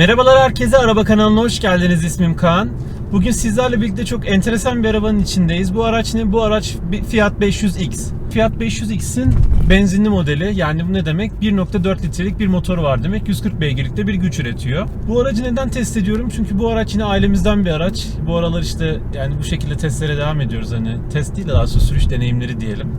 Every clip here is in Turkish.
Merhabalar herkese, Araba kanalına hoş geldiniz. İsmim Kaan. Bugün sizlerle birlikte çok enteresan bir arabanın içindeyiz. Bu araç ne? Bu araç Fiat 500X. Fiat 500X'in benzinli modeli. Yani bu ne demek? 1.4 litrelik bir motoru var demek. 140 beygirlikte bir güç üretiyor. Bu aracı neden test ediyorum? Çünkü bu araç yine ailemizden bir araç. Bu aralar işte yani bu şekilde testlere devam ediyoruz. Hani test değil de daha sonra sürüş deneyimleri diyelim.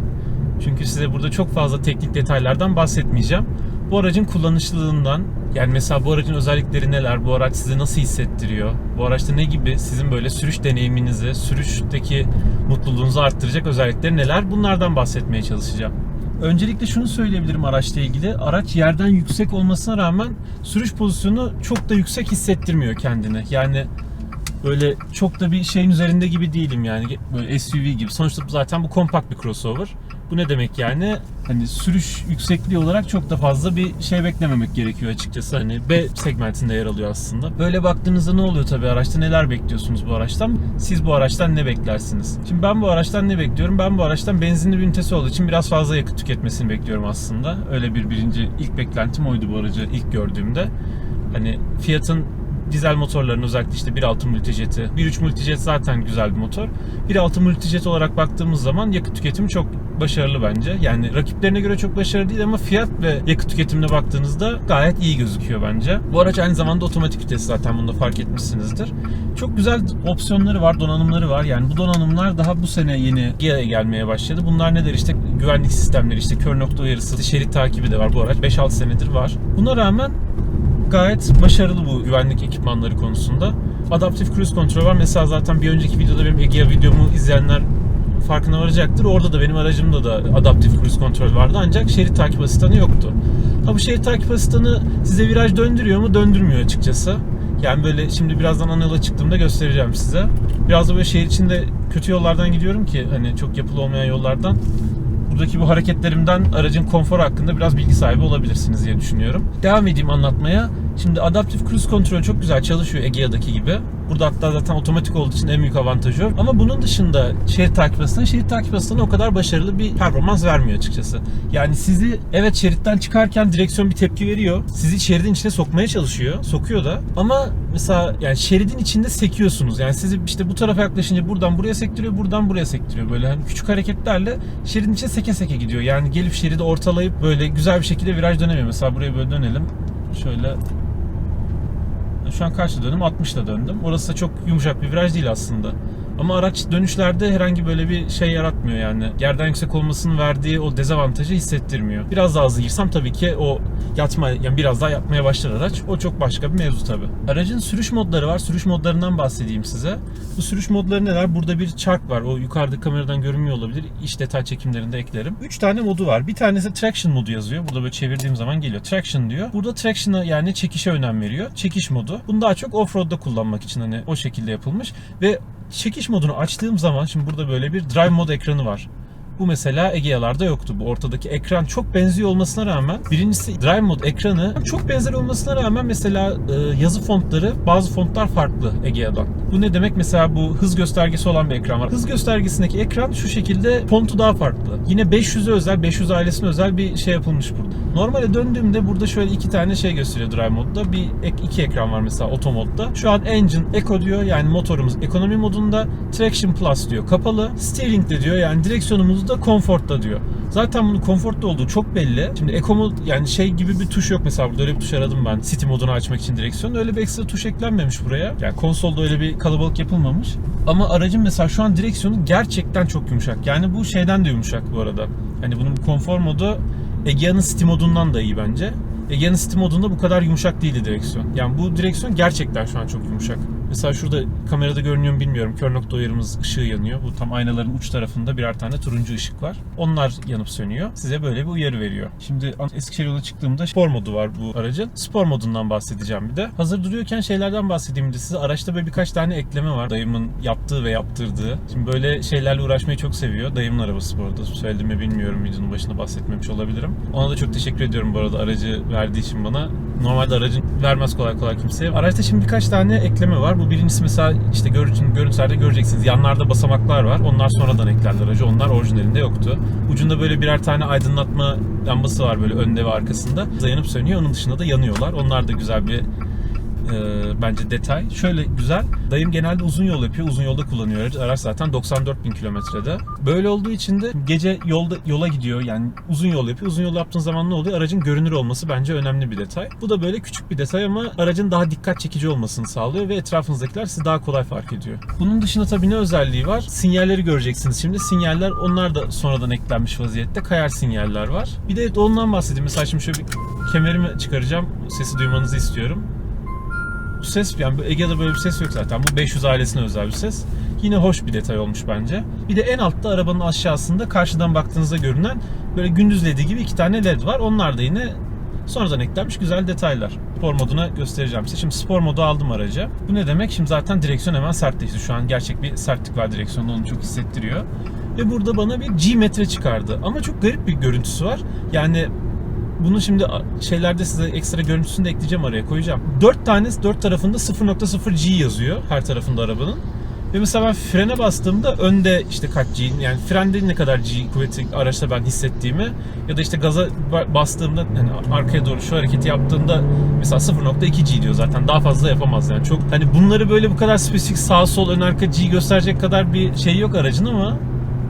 Çünkü size burada çok fazla teknik detaylardan bahsetmeyeceğim. Bu aracın kullanışlılığından, yani mesela bu aracın özellikleri neler, bu araç sizi nasıl hissettiriyor, bu araçta ne gibi sizin böyle sürüş deneyiminizi, sürüşteki mutluluğunuzu arttıracak özellikleri neler bunlardan bahsetmeye çalışacağım. Öncelikle şunu söyleyebilirim araçla ilgili. Araç yerden yüksek olmasına rağmen sürüş pozisyonu çok da yüksek hissettirmiyor kendini. Yani böyle çok da bir şeyin üzerinde gibi değilim yani böyle SUV gibi. Sonuçta zaten bu kompakt bir crossover. Bu ne demek yani? Hani sürüş yüksekliği olarak çok da fazla bir şey beklememek gerekiyor açıkçası. Hani B segmentinde yer alıyor aslında. Böyle baktığınızda ne oluyor tabii araçta? Neler bekliyorsunuz bu araçtan? Siz bu araçtan ne beklersiniz? Şimdi ben bu araçtan ne bekliyorum? Ben bu araçtan benzinli bir ünitesi olduğu için biraz fazla yakıt tüketmesini bekliyorum aslında. Öyle bir birinci ilk beklentim oydu bu aracı ilk gördüğümde. Hani Fiat'ın dizel motorların özellikle işte 1.6 multijeti, 1.3 multijet zaten güzel bir motor. 1.6 multijet olarak baktığımız zaman yakıt tüketimi çok başarılı bence. Yani rakiplerine göre çok başarılı değil ama fiyat ve yakıt tüketimine baktığınızda gayet iyi gözüküyor bence. Bu araç aynı zamanda otomatik vites zaten bunu da fark etmişsinizdir. Çok güzel opsiyonları var, donanımları var. Yani bu donanımlar daha bu sene yeni Gia'ya gelmeye başladı. Bunlar nedir? İşte güvenlik sistemleri, işte kör nokta uyarısı, şerit takibi de var bu araç. 5-6 senedir var. Buna rağmen gayet başarılı bu güvenlik ekipmanları konusunda. Adaptif Cruise Control var. Mesela zaten bir önceki videoda benim Egea videomu izleyenler farkına varacaktır. Orada da benim aracımda da adaptif cruise kontrol vardı ancak şerit takip asistanı yoktu. Ha bu şerit takip asistanı size viraj döndürüyor mu? Döndürmüyor açıkçası. Yani böyle şimdi birazdan ana yola çıktığımda göstereceğim size. Biraz da böyle şehir içinde kötü yollardan gidiyorum ki hani çok yapılı olmayan yollardan. Buradaki bu hareketlerimden aracın konforu hakkında biraz bilgi sahibi olabilirsiniz diye düşünüyorum. Devam edeyim anlatmaya. Şimdi adaptif cruise kontrol çok güzel çalışıyor Egea'daki gibi. Burada hatta zaten otomatik olduğu için en büyük avantajı o. Ama bunun dışında şerit takip asistanı, şerit takip asistanı o kadar başarılı bir performans vermiyor açıkçası. Yani sizi evet şeritten çıkarken direksiyon bir tepki veriyor. Sizi şeridin içine sokmaya çalışıyor. Sokuyor da. Ama mesela yani şeridin içinde sekiyorsunuz. Yani sizi işte bu tarafa yaklaşınca buradan buraya sektiriyor, buradan buraya sektiriyor. Böyle hani küçük hareketlerle şeridin içine seke seke gidiyor. Yani gelip şeridi ortalayıp böyle güzel bir şekilde viraj dönemiyor. Mesela buraya böyle dönelim. Şöyle şu an karşı dönüm 60 ile döndüm. Orası da çok yumuşak bir viraj değil aslında. Ama araç dönüşlerde herhangi böyle bir şey yaratmıyor yani. Yerden yüksek olmasının verdiği o dezavantajı hissettirmiyor. Biraz daha hızlı girsem tabii ki o yatma yani biraz daha yapmaya başlar araç. O çok başka bir mevzu tabii. Aracın sürüş modları var. Sürüş modlarından bahsedeyim size. Bu sürüş modları neler? Burada bir çark var. O yukarıda kameradan görünmüyor olabilir. İç detay çekimlerinde eklerim. 3 tane modu var. Bir tanesi traction modu yazıyor. Burada böyle çevirdiğim zaman geliyor. Traction diyor. Burada traction'a yani çekişe önem veriyor. Çekiş modu. Bunu daha çok offroad'da kullanmak için hani o şekilde yapılmış ve çekiş modunu açtığım zaman şimdi burada böyle bir drive mod ekranı var. Bu mesela Egea'larda yoktu. Bu ortadaki ekran çok benziyor olmasına rağmen birincisi Drive Mode ekranı çok benzer olmasına rağmen mesela e, yazı fontları bazı fontlar farklı Egea'dan. Bu ne demek? Mesela bu hız göstergesi olan bir ekran var. Hız göstergesindeki ekran şu şekilde fontu daha farklı. Yine 500'e özel, 500 ailesine özel bir şey yapılmış burada. Normale döndüğümde burada şöyle iki tane şey gösteriyor Drive Mode'da. Bir iki ekran var mesela Auto modda. Şu an Engine Eco diyor yani motorumuz ekonomi modunda. Traction Plus diyor kapalı. Steering de diyor yani direksiyonumuz da Comfort'ta diyor. Zaten bunun Comfort'ta olduğu çok belli. Şimdi Eco mod yani şey gibi bir tuş yok mesela burada öyle bir tuş aradım ben. City modunu açmak için direksiyon. Öyle bir ekstra tuş eklenmemiş buraya. Yani konsolda öyle bir kalabalık yapılmamış. Ama aracın mesela şu an direksiyonu gerçekten çok yumuşak. Yani bu şeyden de yumuşak bu arada. Hani bunun konfor modu Egea'nın City modundan da iyi bence. Egea'nın City modunda bu kadar yumuşak değildi direksiyon. Yani bu direksiyon gerçekten şu an çok yumuşak. Mesela şurada kamerada görünüyor mu bilmiyorum. Kör nokta uyarımız ışığı yanıyor. Bu tam aynaların uç tarafında birer tane turuncu ışık var. Onlar yanıp sönüyor. Size böyle bir uyarı veriyor. Şimdi Eskişehir yola çıktığımda spor modu var bu aracın. Spor modundan bahsedeceğim bir de. Hazır duruyorken şeylerden bahsedeyim de size. Araçta böyle birkaç tane ekleme var. Dayımın yaptığı ve yaptırdığı. Şimdi böyle şeylerle uğraşmayı çok seviyor. Dayımın arabası bu arada. Söyledim mi bilmiyorum. Videonun başında bahsetmemiş olabilirim. Ona da çok teşekkür ediyorum bu arada aracı verdiği için bana. Normalde aracın vermez kolay kolay kimseye. Araçta şimdi birkaç tane ekleme var. Bu birincisi mesela işte görüntü, görüntülerde göreceksiniz. Yanlarda basamaklar var. Onlar sonradan eklendi aracı. Onlar orijinalinde yoktu. Ucunda böyle birer tane aydınlatma lambası var böyle önde ve arkasında. Yanıp sönüyor. Onun dışında da yanıyorlar. Onlar da güzel bir e, bence detay. Şöyle güzel. Dayım genelde uzun yol yapıyor. Uzun yolda kullanıyor aracı. Araç zaten 94 bin kilometrede. Böyle olduğu için de gece yolda yola gidiyor. Yani uzun yol yapıyor. Uzun yol yaptığın zaman ne oluyor? Aracın görünür olması bence önemli bir detay. Bu da böyle küçük bir detay ama aracın daha dikkat çekici olmasını sağlıyor ve etrafınızdakiler sizi daha kolay fark ediyor. Bunun dışında tabii ne özelliği var? Sinyalleri göreceksiniz şimdi. Sinyaller onlar da sonradan eklenmiş vaziyette. Kayar sinyaller var. Bir de ondan bahsedeyim. Mesela şimdi şöyle bir kemerimi çıkaracağım. Sesi duymanızı istiyorum. Bu ses yani Ege'de böyle bir ses yok zaten. Bu 500 ailesine özel bir ses. Yine hoş bir detay olmuş bence. Bir de en altta arabanın aşağısında karşıdan baktığınızda görünen böyle gündüz ledi gibi iki tane led var. Onlar da yine sonradan eklenmiş güzel detaylar. Spor moduna göstereceğim size. Şimdi spor modu aldım araca. Bu ne demek? Şimdi zaten direksiyon hemen sertleşti. Şu an gerçek bir sertlik var direksiyonda onu çok hissettiriyor. Ve burada bana bir G metre çıkardı. Ama çok garip bir görüntüsü var. Yani bunu şimdi şeylerde size ekstra görüntüsünü de ekleyeceğim araya koyacağım. 4 tane 4 tarafında 0.0 G yazıyor her tarafında arabanın. Ve mesela ben frene bastığımda önde işte kaç G yani frende ne kadar G kuvveti araçta ben hissettiğimi ya da işte gaza ba- bastığımda hani arkaya doğru şu hareketi yaptığında mesela 0.2 G diyor zaten daha fazla yapamaz yani çok hani bunları böyle bu kadar spesifik sağ sol ön arka G gösterecek kadar bir şey yok aracın ama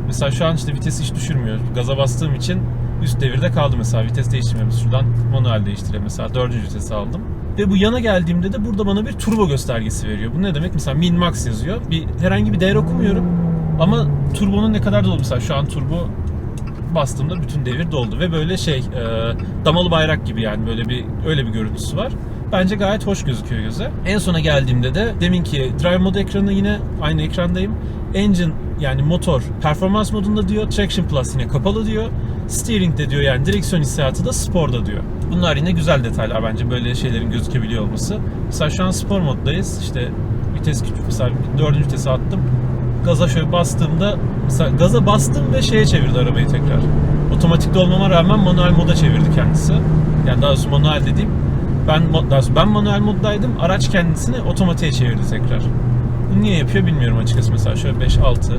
mesela şu an işte vitesi hiç düşürmüyor. Gaza bastığım için üst devirde kaldı mesela vites değiştirmemiz şuradan manuel değiştirelim mesela dördüncü vitesi aldım. Ve bu yana geldiğimde de burada bana bir turbo göstergesi veriyor. Bu ne demek? Mesela min max yazıyor. Bir herhangi bir değer okumuyorum. Ama turbonun ne kadar dolu mesela şu an turbo bastığımda bütün devir doldu ve böyle şey e, damalı bayrak gibi yani böyle bir öyle bir görüntüsü var. Bence gayet hoş gözüküyor göze. En sona geldiğimde de deminki drive mode ekranı yine aynı ekrandayım. Engine yani motor performans modunda diyor. Traction Plus yine kapalı diyor. Steering de diyor yani direksiyon hissiyatı da sporda diyor. Bunlar yine güzel detaylar bence böyle şeylerin gözükebiliyor olması. Mesela şu an spor moddayız. İşte vites küçük mesela dördüncü vitesi attım. Gaza şöyle bastığımda mesela gaza bastım ve şeye çevirdi arabayı tekrar. Otomatikte olmama rağmen manuel moda çevirdi kendisi. Yani daha doğrusu manuel dediğim ben daha doğrusu ben manuel moddaydım. Araç kendisini otomatiğe çevirdi tekrar. Niye yapıyor bilmiyorum açıkçası. Mesela şöyle 5 6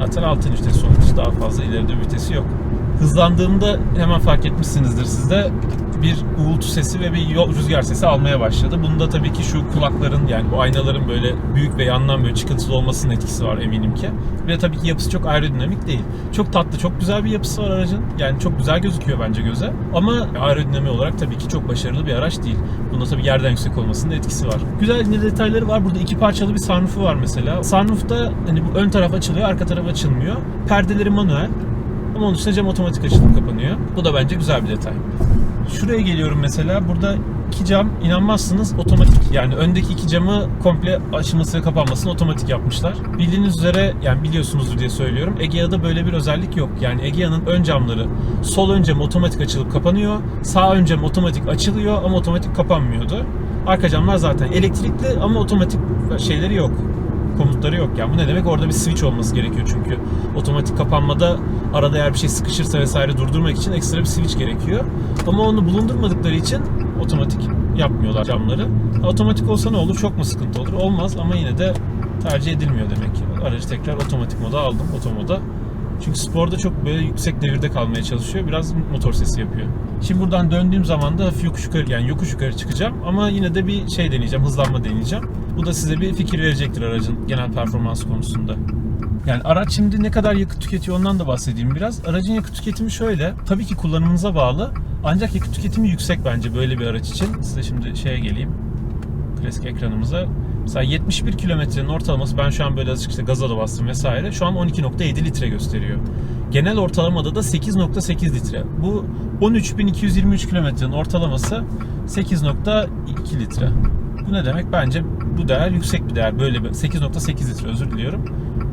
zaten 6. vites sonuç daha fazla ileride vitesi yok. Hızlandığımda hemen fark etmişsinizdir siz de bir uğultu sesi ve bir yol, rüzgar sesi almaya başladı. Bunda tabii ki şu kulakların yani bu aynaların böyle büyük ve yandan böyle çıkıntılı olmasının etkisi var eminim ki. Ve tabii ki yapısı çok aerodinamik değil. Çok tatlı, çok güzel bir yapısı var aracın. Yani çok güzel gözüküyor bence göze. Ama aerodinami olarak tabii ki çok başarılı bir araç değil. Bunda tabii yerden yüksek olmasının etkisi var. Güzel yine detayları var. Burada iki parçalı bir sunroofu var mesela. Sunroof'ta hani bu ön taraf açılıyor, arka taraf açılmıyor. Perdeleri manuel. Ama onun dışında cam otomatik açılıp kapanıyor. Bu da bence güzel bir detay. Şuraya geliyorum mesela. Burada iki cam inanmazsınız otomatik. Yani öndeki iki camı komple açılması ve kapanmasını otomatik yapmışlar. Bildiğiniz üzere yani biliyorsunuzdur diye söylüyorum. Egea'da böyle bir özellik yok. Yani Egea'nın ön camları sol ön cam otomatik açılıp kapanıyor. Sağ ön cam otomatik açılıyor ama otomatik kapanmıyordu. Arka camlar zaten elektrikli ama otomatik şeyleri yok komutları yok. Yani bu ne demek? Orada bir switch olması gerekiyor çünkü otomatik kapanmada arada eğer bir şey sıkışırsa vesaire durdurmak için ekstra bir switch gerekiyor. Ama onu bulundurmadıkları için otomatik yapmıyorlar camları. Otomatik olsa ne olur? Çok mu sıkıntı olur? Olmaz ama yine de tercih edilmiyor demek ki. Aracı tekrar otomatik moda aldım, otomoda. Çünkü sporda çok böyle yüksek devirde kalmaya çalışıyor. Biraz motor sesi yapıyor. Şimdi buradan döndüğüm zaman da hafif yokuş yukarı yani yokuş yukarı çıkacağım. Ama yine de bir şey deneyeceğim, hızlanma deneyeceğim. Bu da size bir fikir verecektir aracın genel performans konusunda. Yani araç şimdi ne kadar yakıt tüketiyor ondan da bahsedeyim biraz. Aracın yakıt tüketimi şöyle. Tabii ki kullanımınıza bağlı. Ancak yakıt tüketimi yüksek bence böyle bir araç için. Size şimdi şeye geleyim. Klasik ekranımıza. Mesela 71 kilometrenin ortalaması ben şu an böyle azıcık işte gaza da bastım vesaire. Şu an 12.7 litre gösteriyor. Genel ortalamada da 8.8 litre. Bu 13.223 kilometrenin ortalaması 8.2 litre. Bu ne demek? Bence bu değer yüksek bir değer. Böyle bir 8.8 litre özür diliyorum.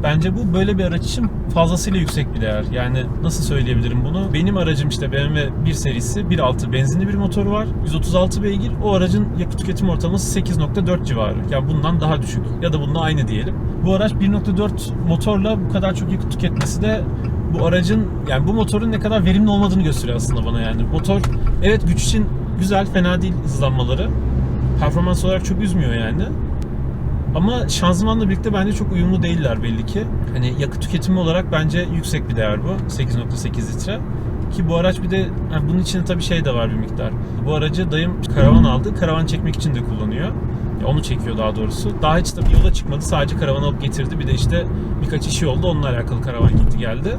Bence bu böyle bir araç için fazlasıyla yüksek bir değer. Yani nasıl söyleyebilirim bunu? Benim aracım işte BMW 1 serisi 1.6 benzinli bir motoru var. 136 beygir. O aracın yakıt tüketim ortalaması 8.4 civarı. Yani bundan daha düşük. Ya da bununla aynı diyelim. Bu araç 1.4 motorla bu kadar çok yakıt tüketmesi de bu aracın yani bu motorun ne kadar verimli olmadığını gösteriyor aslında bana yani. Motor evet güç için güzel, fena değil hızlanmaları. Performans olarak çok üzmüyor yani. Ama şanzımanla birlikte bence çok uyumlu değiller belli ki. Hani yakıt tüketimi olarak bence yüksek bir değer bu. 8.8 litre. Ki bu araç bir de yani bunun içinde tabii şey de var bir miktar. Bu aracı dayım karavan aldı. Karavan çekmek için de kullanıyor. Onu çekiyor daha doğrusu. Daha hiç tabii yola çıkmadı. Sadece karavan alıp getirdi. Bir de işte birkaç işi oldu. Onunla alakalı karavan gitti geldi.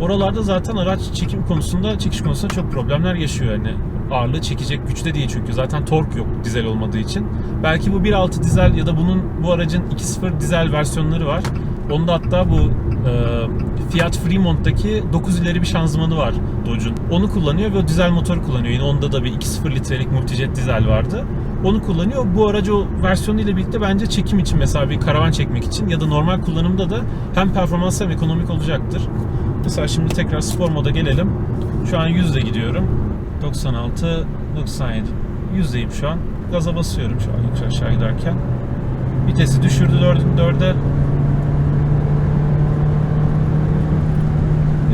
Oralarda zaten araç çekim konusunda, çekiş konusunda çok problemler yaşıyor yani. Ağırlığı çekecek güçte değil çünkü zaten tork yok dizel olmadığı için. Belki bu 1.6 dizel ya da bunun bu aracın 2.0 dizel versiyonları var. Onda hatta bu e, Fiat Fremont'taki 9 ileri bir şanzımanı var Dodge'un. Onu kullanıyor ve o dizel motoru kullanıyor. Yine onda da bir 2.0 litrelik multijet dizel vardı. Onu kullanıyor. Bu aracı o versiyonu ile birlikte bence çekim için mesela bir karavan çekmek için ya da normal kullanımda da hem performans hem ekonomik olacaktır. Mesela şimdi tekrar spor moda gelelim. Şu an 100 ile gidiyorum. 96, 97. 100'deyim şu an. Gaza basıyorum şu an yokuş aşağı giderken. Vitesi düşürdü 4'e.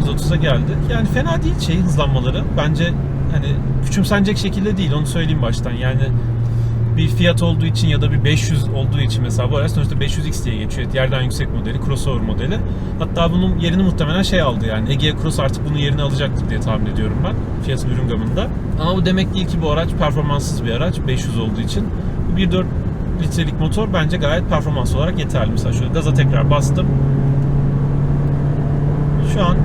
130'a geldi. Yani fena değil şey hızlanmaları. Bence hani küçümsenecek şekilde değil onu söyleyeyim baştan. Yani bir fiyat olduğu için ya da bir 500 olduğu için mesela bu araç sonuçta 500X diye geçiyor. Yerden yüksek modeli, crossover modeli. Hatta bunun yerini muhtemelen şey aldı yani. Egea Cross artık bunun yerini alacaktır diye tahmin ediyorum ben. Fiyat ürün gamında. Ama bu demek değil ki bu araç performanssız bir araç 500 olduğu için. Bu 1.4 litrelik motor bence gayet performans olarak yeterli. Mesela şöyle gaza tekrar bastım. Şu an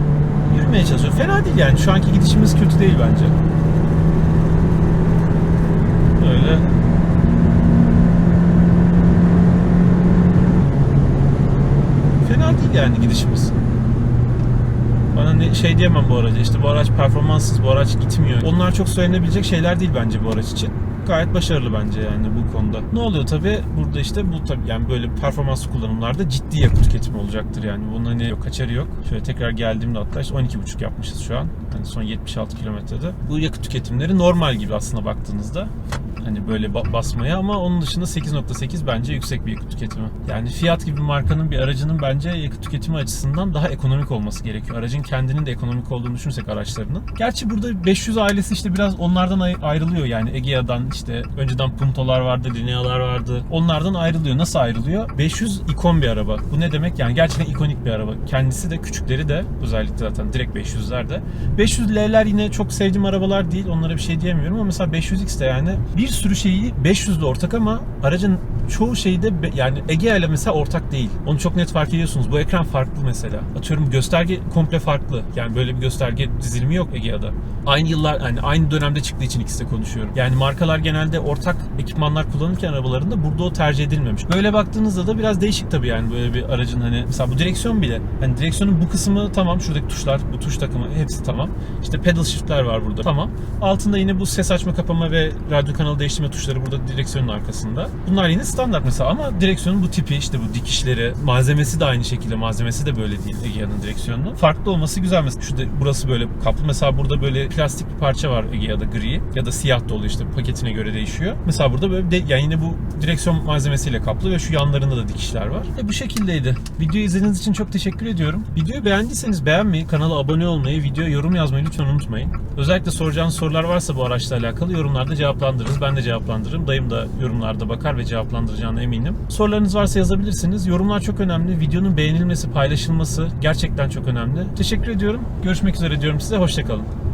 yürümeye çalışıyor. Fena değil yani. Şu anki gidişimiz kötü değil bence. Öyle fena değil yani gidişimiz. Bana ne, şey diyemem bu araca işte bu araç performanssız bu araç gitmiyor. Onlar çok söylenebilecek şeyler değil bence bu araç için. Gayet başarılı bence yani bu konuda. Ne oluyor tabi burada işte bu tabi yani böyle performanslı kullanımlarda ciddi yakıt tüketimi olacaktır yani. Bunun hani yok kaçarı yok. Şöyle tekrar geldiğimde hatta işte 12.5 yapmışız şu an. Hani son 76 kilometrede. Bu yakıt tüketimleri normal gibi aslında baktığınızda. Hani böyle ba- basmaya ama onun dışında 8.8 bence yüksek bir yakıt tüketimi. Yani Fiat gibi markanın bir aracının bence yakıt tüketimi açısından daha ekonomik olması gerekiyor. Aracın kendinin de ekonomik olduğunu düşünsek araçlarının. Gerçi burada 500 ailesi işte biraz onlardan ay- ayrılıyor yani Egea'dan işte önceden Punto'lar vardı, Linea'lar vardı. Onlardan ayrılıyor. Nasıl ayrılıyor? 500 ikon bir araba. Bu ne demek? Yani gerçekten ikonik bir araba. Kendisi de küçükleri de özellikle zaten direkt 500'ler de. 500L'ler yine çok sevdiğim arabalar değil. Onlara bir şey diyemiyorum ama mesela 500X de yani bir sürü şeyi 500'de ortak ama aracın çoğu şeyde yani Egea ile mesela ortak değil. Onu çok net fark ediyorsunuz. Bu ekran farklı mesela. Atıyorum gösterge komple farklı. Yani böyle bir gösterge dizilimi yok Egea'da. Aynı yıllar yani aynı dönemde çıktığı için ikisi de konuşuyorum. Yani markalar genelde ortak ekipmanlar kullanırken arabalarında burada o tercih edilmemiş. Böyle baktığınızda da biraz değişik tabii yani böyle bir aracın hani mesela bu direksiyon bile hani direksiyonun bu kısmı tamam şuradaki tuşlar bu tuş takımı hepsi tamam. İşte pedal shift'ler var burada tamam. Altında yine bu ses açma kapama ve radyo kanalı değiştirme tuşları burada direksiyonun arkasında. Bunlar yine standart mesela ama direksiyonun bu tipi işte bu dikişleri malzemesi de aynı şekilde malzemesi de böyle değil Egea'nın direksiyonunun. Farklı olması güzel mesela şurada burası böyle kaplı mesela burada böyle plastik bir parça var Egea'da gri ya da siyah da oluyor işte paketine göre değişiyor. Mesela burada böyle de, yani yine bu direksiyon malzemesiyle kaplı ve şu yanlarında da dikişler var. E bu şekildeydi. Videoyu izlediğiniz için çok teşekkür ediyorum. Videoyu beğendiyseniz beğenmeyi, kanala abone olmayı, videoya yorum yazmayı lütfen unutmayın. Özellikle soracağınız sorular varsa bu araçla alakalı yorumlarda cevaplandırırız. Ben de cevaplandırırım. Dayım da yorumlarda bakar ve cevaplandıracağına eminim. Sorularınız varsa yazabilirsiniz. Yorumlar çok önemli. Videonun beğenilmesi, paylaşılması gerçekten çok önemli. Teşekkür ediyorum. Görüşmek üzere diyorum size. Hoşçakalın.